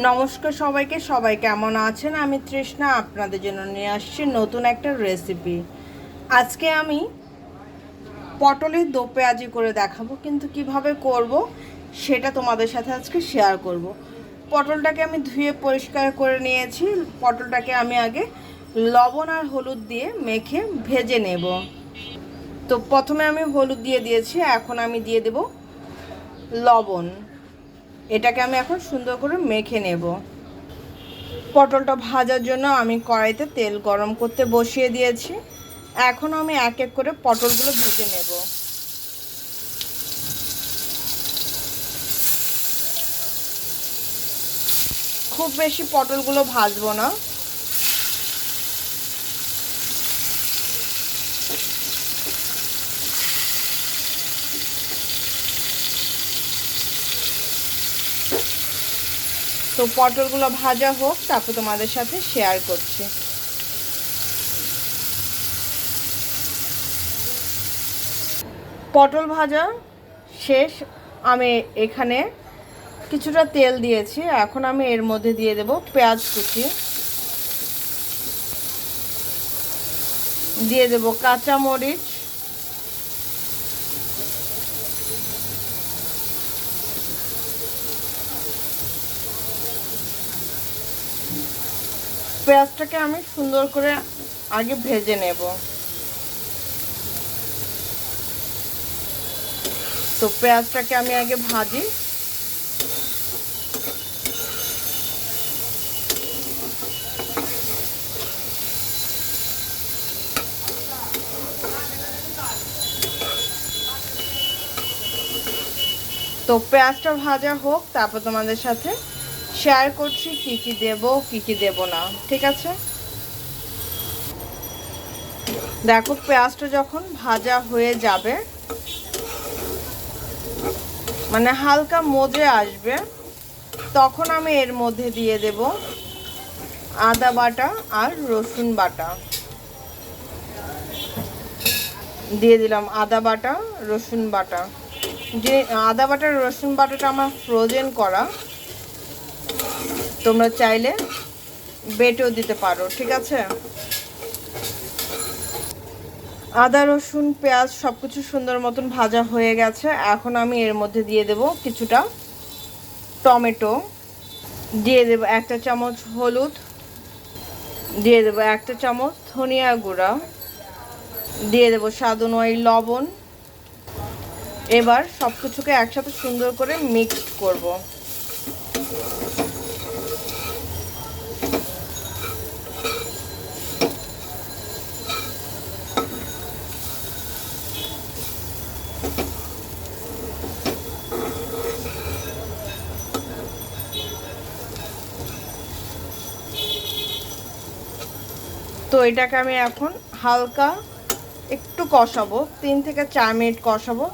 নমস্কার সবাইকে, সবাই কেমন আছেন? আমি তৃষ্ণা, আপনাদের জন্য নিয়ে আসছি নতুন একটা রেসিপি আজকে আমি পটলের দো পেঁয়াজি করে দেখাবো, কিন্তু কীভাবে করব সেটা তোমাদের সাথে আজকে শেয়ার করব। পটলটাকে আমি ধুয়ে পরিষ্কার করে নিয়েছি। পটলটাকে আমি আগে লবণ আর হলুদ দিয়ে মেখে ভেজে নেব। তো প্রথমে আমি হলুদ দিয়ে দিয়েছি, এখন আমি দিয়ে দেব লবণ। এটাকে আমি এখন সুন্দর করে মেখে নেব। পটলটা ভাজার জন্য আমি কড়াইতে তেল গরম করতে বসিয়ে দিয়েছি। এখন আমি এক এক করে পটলগুলো ভেজে নেব। খুব বেশি পটলগুলো ভাজবো না। তো পটলগুলো ভাজা হোক, তারপর তোমাদের সাথে শেয়ার করছি। পটল ভাজা শেষ। আমি এখানে কিছুটা তেল দিয়েছি। এখন আমি এর মধ্যে দিয়ে দেব পেঁয়াজ কুচি। দিয়ে দেব কাঁচা পেঁয়াজটাকে আমি সুন্দর করে আগে ভেজে নেব। তো পেঁয়াজটাকে আমি আগে ভাজি। তো পেঁয়াজটা ভাজা হোক, তারপর তোমাদের সাথে শেয়ার করছি, কি কি দেব, কি কি দেব না, ঠিক আছে? দেখো, পেঁয়াজটা যখন ভাজা হয়ে যাবে মানে হালকা মজে আসবে, তখন আমি এর মধ্যে দিয়ে দেব আদা বাটা আর রসুন বাটা। দিয়ে দিলাম আদা বাটা, রসুন বাটা। যে আদা বাটা, রসুন বাটাটা আমার ফ্রোজেন করা তোমরা চাইলে বেটেও দিতে পারো, ঠিক আছে? আদা, রসুন, পেঁয়াজ সব কিছু সুন্দর মতন ভাজা হয়ে গেছে। এখন আমি এর মধ্যে দিয়ে দেব কিছুটা টমেটো। দিয়ে দেব একটা চামচ হলুদ। দিয়ে দেব একটা চামচ ধনিয়া গুঁড়া। দিয়ে দেব স্বাদ অনুযায়ী লবণ। এবার সব কিছুকে একসাথে সুন্দর করে মিক্স করব। তো এটাকে আমি এখন হালকা একটু কষাবো, তিন থেকে চার মিনিট কষাবো।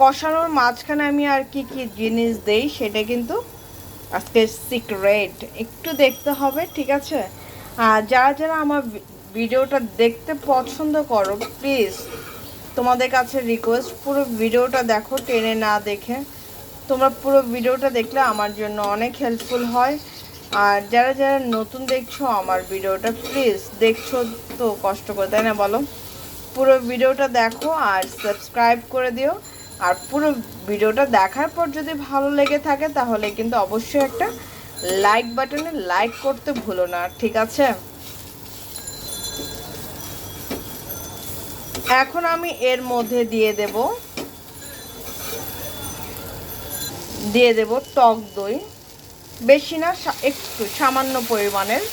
কষানোর মাঝখানে আমি আর কি কি জিনিস দেই সেটা কিন্তু আজকে সিক্রেট একটু দেখতে হবে, ঠিক আছে? আর যারা যারা আমার ভিডিওটা দেখতে পছন্দ করো প্লিজ তোমাদের কাছে রিকোয়েস্ট পুরো ভিডিওটা দেখো, টেনে না দেখে। তোমরা পুরো ভিডিওটা দেখলে আমার জন্য অনেক হেল্পফুল হয়। আর যারা যারা নতুন দেখছ আমার ভিডিওটা প্লিজ দেখছ তো কষ্ট করে, তাই না বলো? পুরো ভিডিওটা দেখো আর সাবস্ক্রাইব করে দিও। আর পুরো ভিডিওটা দেখার পর যদি ভালো লেগে থাকে, তাহলে কিন্তু অবশ্যই একটা লাইক বাটনে লাইক করতে ভুলো না, ঠিক আছে? এখন আমি এর মধ্যে দিয়ে দেব দিয়ে দেব টক দই। বেশি না একটু সামান্য পরিমাণের।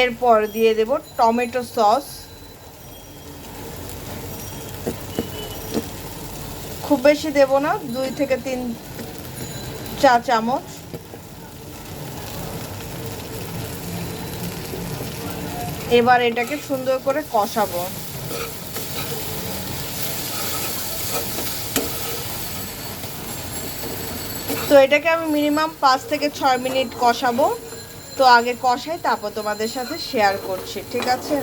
এরপর দিয়ে দেব টমেটো সস। খুব বেশি দেব না, দুই থেকে তিন চা চামচ। এবার এটাকে সুন্দর করে কষাবো। তো এটাকে আমি মিনিমাম পাঁচ থেকে ছয় মিনিট কষাবো। তো আগে কষাই, তারপর তোমাদের সাথে শেয়ার করছি, ঠিক আছে?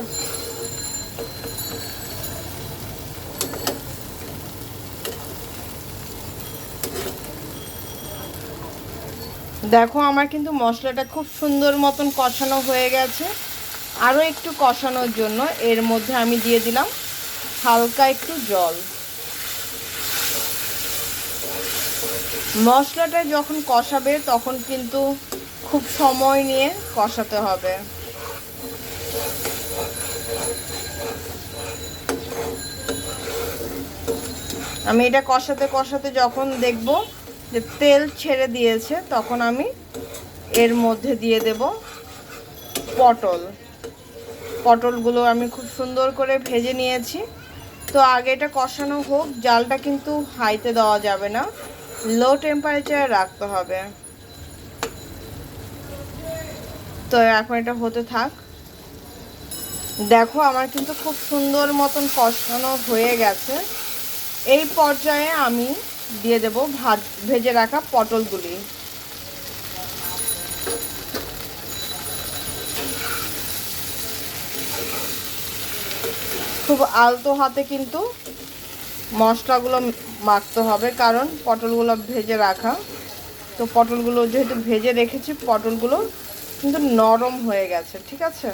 দেখো, আমার কিন্তু মশলাটা খুব সুন্দর মতন কষানো হয়ে গেছে। আরও একটু কষানোর জন্য এর মধ্যে আমি দিয়ে দিলাম হালকা একটু জল। মশলাটা যখন কষাবে তখন কিন্তু খুব সময় নিয়ে কষাতে হবে। আমি এটা কষাতে কষাতে যখন দেখব যে তেল ছেড়ে দিয়েছে, তখন আমি এর মধ্যে দিয়ে দেব পটল। পটলগুলো আমি খুব সুন্দর করে ভেজে নিয়েছি। তো আগে এটা কষানো হোক, জালটা কিন্তু হাইতে দেওয়া যাবে না। লো টেম্পারেচারে রাখতে হবে। তো এখন এটা হতে থাক। দেখো আমার কিন্তু খুব সুন্দর মতন কষানো হয়ে গেছে। এই পর্যায়ে আমি দিয়ে দেব ভাত, ভেজে রাখা পটলগুলি। খুব আলতো হাতে কিন্তু মশলাগুলো মাখতে হবে, কারণ পটলগুলো ভেজে রাখা। তো পটলগুলো যেহেতু ভেজে রেখেছি, পটলগুলো কিন্তু নরম হয়ে গেছে, ঠিক আছে?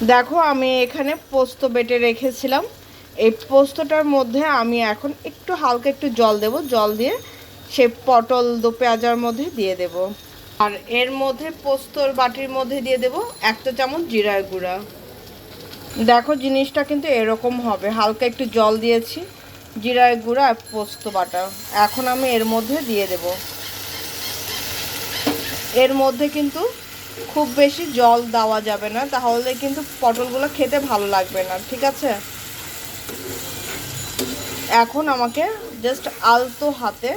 দেখো, আমি এখানে পোস্ত বেটে রেখেছিলাম। এই পোস্তটার মধ্যে আমি এখন একটু, হালকা একটু জল দেব। জল দিয়ে সে পটল দো পেঁয়াজার মধ্যে দিয়ে দেব। আর এর মধ্যে পোস্তর বাটির মধ্যে দিয়ে দেব একটা চামচ জিরার গুঁড়া। দেখো, জিনিসটা কিন্তু এরকম হবে। হালকা একটু জল দিয়েছি, জিরার গুঁড়া আর পোস্ত বাটা। এখন আমি এর মধ্যে দিয়ে দেব। এর মধ্যে কিন্তু খুব বেশি জল দেওয়া যাবে না, তাহলে কিন্তু পটলগুলো খেতে ভালো লাগবে না, ঠিক আছে? এখন আমাকে জাস্ট আলতো হাতে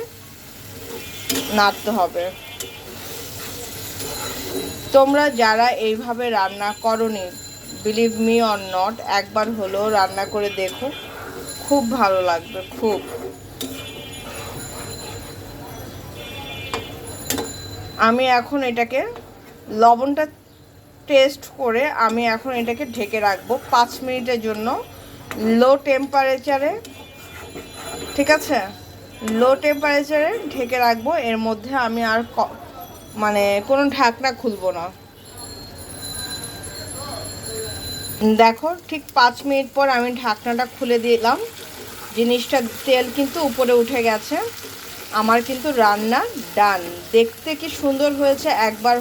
নাড়তে হবে। তোমরা যারা এইভাবে রান্না করনি বিলিভ মি অর নট একবার হলেও রান্না করে দেখো, খুব ভালো লাগবে, খুব। আমি এখন এটাকে লবণটা টেস্ট করে আমি এখন এটাকে ঢেকে রাখব পাঁচ মিনিটের জন্য। লো টেম্পারেচারে ঠিক আছে? লো টেম্পারেচারে ঢেকে রাখব, এর মধ্যে আমি আর মানে কোনো ঢাকনা খুলবো না। দেখো, ঠিক পাঁচ মিনিট পর আমি ঢাকনাটা খুলে দিলাম। জিনিসটা, তেল কিন্তু উপরে উঠে গেছে। আমার কিন্তু রান্না ডান দেখতে কি সুন্দর হয়েছে, একবার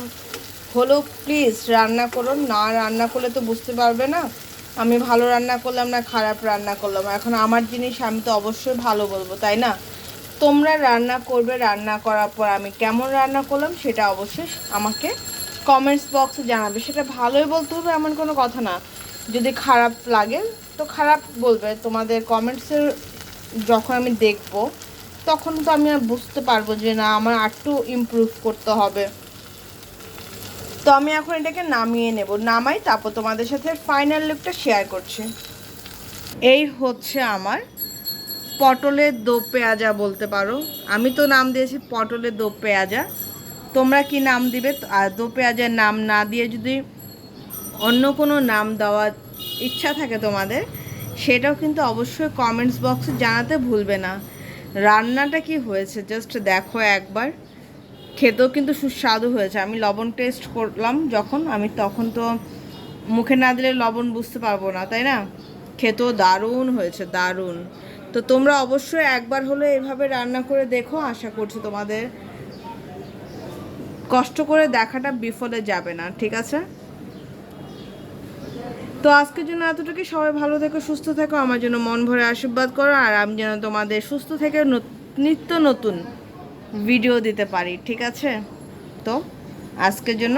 হলেও প্লিজ রান্না করুন। না রান্না করলে তো বুঝতে পারবে না। আমি ভালো রান্না করলাম না খারাপ রান্না করলাম। এখন আমার জিনিস আমি তো অবশ্যই ভালো বলব, তাই না? তোমরা রান্না করবে, রান্না করার পর আমি কেমন রান্না করলাম সেটা অবশ্যই আমাকে কমেন্টস বক্সে জানাবে। সেটা ভালোই বলতে হবে, এমন কোনো কথা না। যদি খারাপ লাগে, তো খারাপ বলবে। তোমাদের কমেন্টসের যখন আমি দেখব, তখন তো আমি আর বুঝতে পারব যে না, আমার আরটু ইমপ্রুভ করতে হবে। তো আমি এখন এটাকে নামিয়ে নেব। নামাই, তারপর তোমাদের সাথে ফাইনাল লুকটা শেয়ার করছি। এই হচ্ছে আমার পটলের দো পেঁয়াজা বলতে পারো। আমি তো নাম দিয়েছি পটলের দো পেঁয়াজা। তোমরা কি নাম দিবে? আর দো পেঁয়াজের নাম না দিয়ে যদি অন্য কোনো নাম দেওয়ার ইচ্ছা থাকে তোমাদের, সেটাও কিন্তু অবশ্যই কমেন্টস বক্সে জানাতে ভুলবে না। রান্নাটা কি হয়েছে? জাস্ট দেখো একবার। খেতেও কিন্তু সুস্বাদু হয়েছে। আমি লবণ টেস্ট করলাম যখন, আমি তখন তো মুখে না দিলে লবণ বুঝতে পারব না, তাই না? খেতেও দারুণ হয়েছে, দারুণ। তো তোমরা অবশ্যই একবার হলে এভাবে রান্না করে দেখো, আশা করছি তোমাদের কষ্ট করে দেখাটা বিফলে যাবে না, ঠিক আছে? তো আজকের জন্য এতটুকুই। সবাই ভালো থেকো, সুস্থ থেকো, আমার জন্য মন ভরে আশীর্বাদ করো, আর আমি যেন তোমাদের সুস্থ থেকে নিত্য নতুন ভিডিও দিতে পারি ঠিক আছে? তো আজকের জন্য